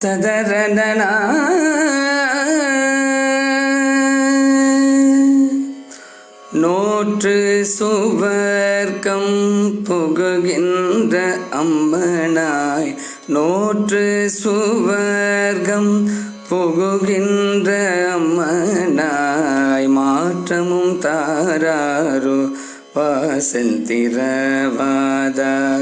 ததரதனா நோற்று சுவர்க்கம் புகுகின்ற அம்மனாய் நோற்று சுவர்க்கம் புகுகின்ற அம்மனாய் மாற்றமும் தாராரோ வாசல் திறவாதார்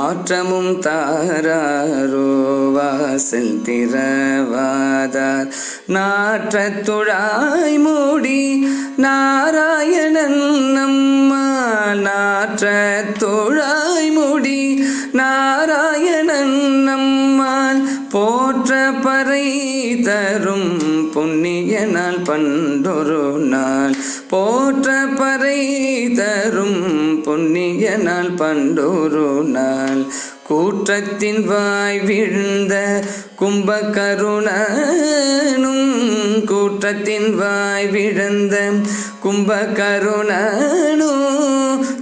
மாற்றமும் தாராரோ வாசல் திறவாதார். நாற்றத்துழாய் மூடி நாராயணன் நம்மால் நாற்றத்துழாய் மூடி நாராயணன் நம்மால் போற்ற பறை தரும் புண்ணிய நாள் பண்டொரு நாள். போற்ற பறை தரும் புண்ணிய நாள் பண்டொரு நாள். கூற்றத்தின் வாய் விழுந்த கும்ப கருணனும் கூற்றத்தின் வாய் விழுந்த கும்ப கருணனும்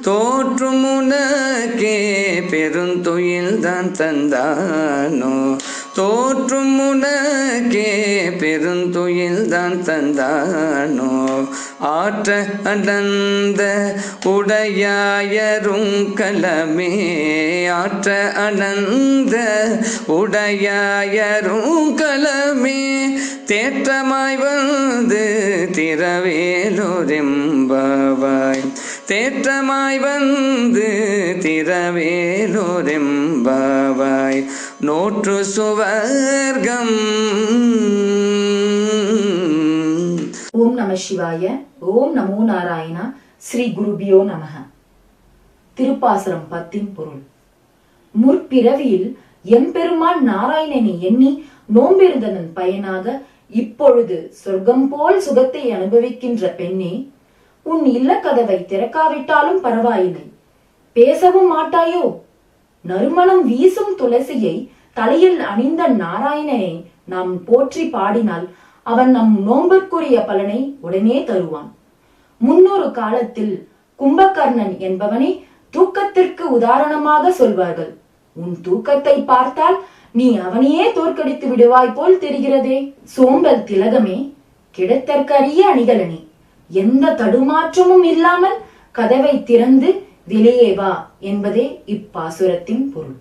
தோற்றும் உனக்கே பெருந்துயில் தான் தந்தானோ. தோற்றும் உனக்கே பெருந்துயில் தான் தந்தானோ? ஆற்ற அடந்த உடையாயரும் கலமே. ஆற்ற அடந்த உடையாயரும் கலமே. தேற்றமாய் வந்து திறவேலோரெம்பவாய் தேற்றமாய் வந்து திறவேலோரெம்பாவாய். நோற்று சுவர்க்கம். ஓம் நம சிவாய ஓம் நமோ நாராயணா ஸ்ரீ குருபியோ நமக. திருப்பாசரம் பத்தின் பொருள். முற்பிறவியில் எம்பெருமான் நாராயணனை எண்ணி நோம்பிருந்ததன் பயனாக இப்பொழுது சொர்க்கம் போல் சுகத்தை அனுபவிக்கின்ற பெண்ணே உன் இல்லக்கதவை திறக்காவிட்டாலும் பரவாயில்லை. பேசவும் மாட்டாயோ? நறுமணம் வீசும் துளசியை தலையில் அணிந்த நாராயணனை நாம் போற்றி பாடினால் அவன் நம் நோம்பிற்குரிய பலனை உடனே தருவான். முன்னொரு காலத்தில் கும்பகர்ணன் என்பவனை தூக்கத்திற்கு உதாரணமாக சொல்வார்கள். உன் தூக்கத்தை பார்த்தால் நீ அவனையே தோற்கடித்து விடுவாய் போல் தெரிகிறதே. சோம்பல் திலகமே கிடைத்தற்கரிய அணிகலனே. எந்த தடுமாற்றமும் இல்லாமல் கதவை திறந்து வெளியே வா என்பதே இப்பாசுரத்தின் பொருள்.